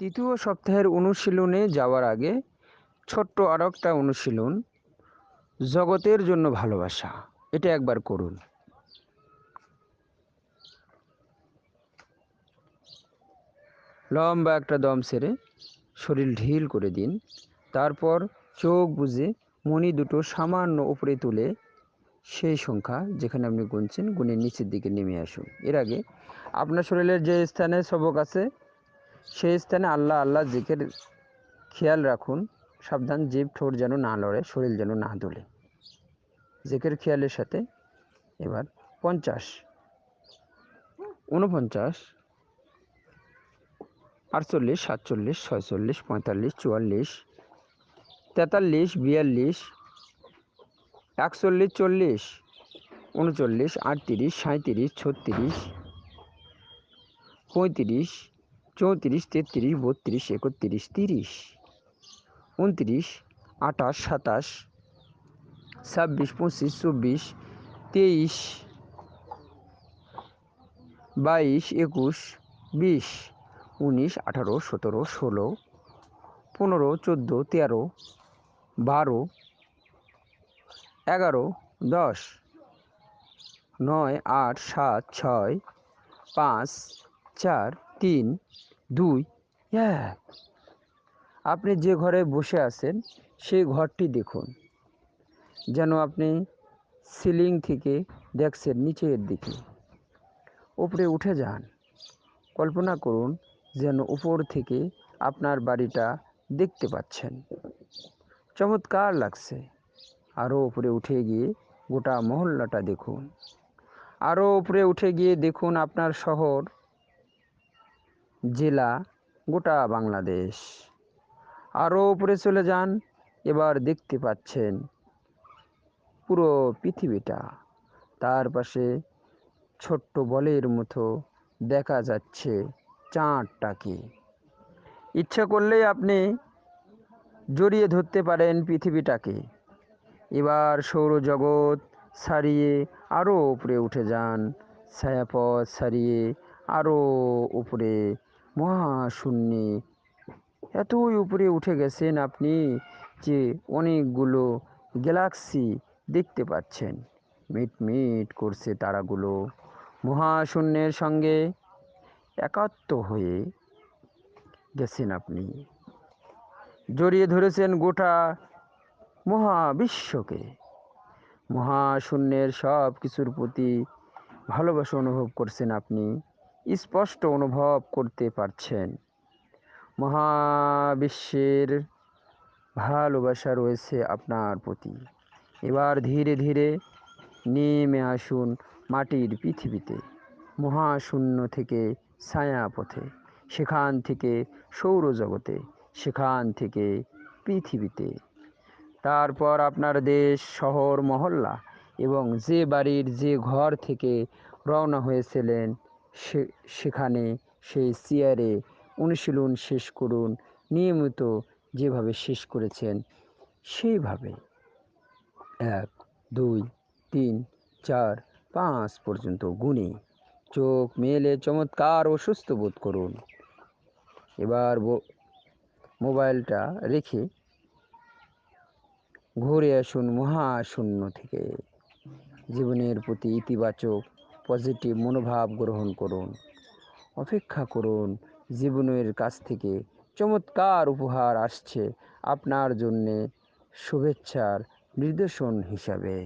তৃতীয় সপ্তাহের অনুশীলনে যাওয়ার আগে ছোট্ট আরও একটা অনুশীলন, জগতের জন্য ভালোবাসা, এটা একবার করুন। লম্বা একটা দম সেরে শরীর ঢিল করে দিন, তারপর চোখ বুঝে মণি দুটো সামান্য উপরে তুলে সেই সংখ্যা যেখানে আপনি গুনছেন গুণের নিচের দিকে নেমে আসুন। এর আগে আপনার শরীরের যে স্থানে সবক আছে সেই স্থানে আল্লাহ আল্লাহ জিকের, খেয়াল রাখুন, সাবধান জীব ঠোঁট যেন না লড়ে, শরীর যেন না দোলে। জেকের খেয়ালের সাথে এবার পঞ্চাশ উনপঞ্চাশ আটচল্লিশ, সাতচল্লিশ, ছয়চল্লিশ, পঁয়তাল্লিশ, চুয়াল্লিশ, তেতাল্লিশ, বিয়াল্লিশ, একচল্লিশ, চল্লিশ, উনচল্লিশ, আটত্রিশ সাঁত্রিশ ছত্রিশ, পঁয়ত্রিশ চৌত্রিশ তেত্রিশ, বত্রিশ একত্রিশ তিরিশ। উনত্রিশ, আঠাশ, সাতাশ, ছাব্বিশ, পঁচিশ, চব্বিশ, তেইশ, বাইশ, একুশ, বিশ, উনিশ, আঠারো, সতেরো, ষোলো, পনেরো, চোদ্দ, তেরো, বারো, এগারো, দশ, নয়, আট, সাত, ছয়, পাঁচ, চার তিন, দুই, এক। আপনি যে ঘরে বসে আছেন, সেই ঘরটি দেখুন। যেন আপনি সিলিং থেকে দেখছেন নিচের দিকে। উপরে উঠে যান। কল্পনা করুন যেন উপর থেকে আপনার বাড়িটা দেখতে পাচ্ছেন। চমৎকার লাগছে। আরও উপরে উঠে গিয়ে গোটা মহল্লাটা দেখুন। আরও উপরে উঠে গিয়ে দেখুন আপনার শহর। জেলা, গোটা বাংলাদেশ। আরও উপরে চলে যান, এবার দেখতে পাচ্ছেন পুরো পৃথিবীটা। তার পাশে ছোট্ট বলের মতো দেখা যাচ্ছে চাঁদটাকে। ইচ্ছা করলেই আপনি জড়িয়ে ধরতে পারেন পৃথিবীটাকে। এবার সৌরজগৎ ছাড়িয়ে আরও উপরে উঠে যান, ছায়াপথ ছাড়িয়ে আরও উপরে মহাশূন্যে। এতই উপরে উঠে গেছেন আপনি যে অনেকগুলো গ্যালাক্সি দেখতে পাচ্ছেন। মিটমিট করছে তারাগুলো। মহাশূন্যের সঙ্গে একাত্ম হয়ে গেছেন আপনি। জড়িয়ে ধরেছেন গোটা মহাবিশ্বকে। মহাশূন্যের সব কিছুর প্রতি ভালোবাসা অনুভব করছেন আপনি। স্পষ্ট অনুভব করতে পারছেন। মহাবিশ্বের ভালোবাসা রয়েছে আপনার প্রতি। এবার ধীরে ধীরে নেমে আসুন মাটির পৃথিবীতে, মহাশূন্য থেকে ছায়াপথে, সেখান থেকে সৌরজগতে, সেখান থেকে পৃথিবীতে। তারপর আপনার দেশ, শহর, মহল্লা এবং যে বাড়ির যে ঘর থেকে রওনা হয়েছিলেন সে, সেখানে সেই চেয়ারে অনুশীলন শেষ করুন। নিয়মিত যেভাবে শেষ করেছেন, সেইভাবে এক, দুই, তিন, চার, পাঁচ পর্যন্ত গুণে চোখ মেলে চমৎকার ও সুস্থ বোধ করুন। এবার মোবাইলটা রেখে ঘুরে আসুন মহাশূন্য থেকে। জীবনের প্রতি ইতিবাচক পজিটিভ মনোভাব গ্রহণ করুন। অপেক্ষা করুন, জীবনের কাছ থেকে চমৎকার উপহার আসছে আপনার জন্যে শুভেচ্ছার নির্দেশন হিসাবে।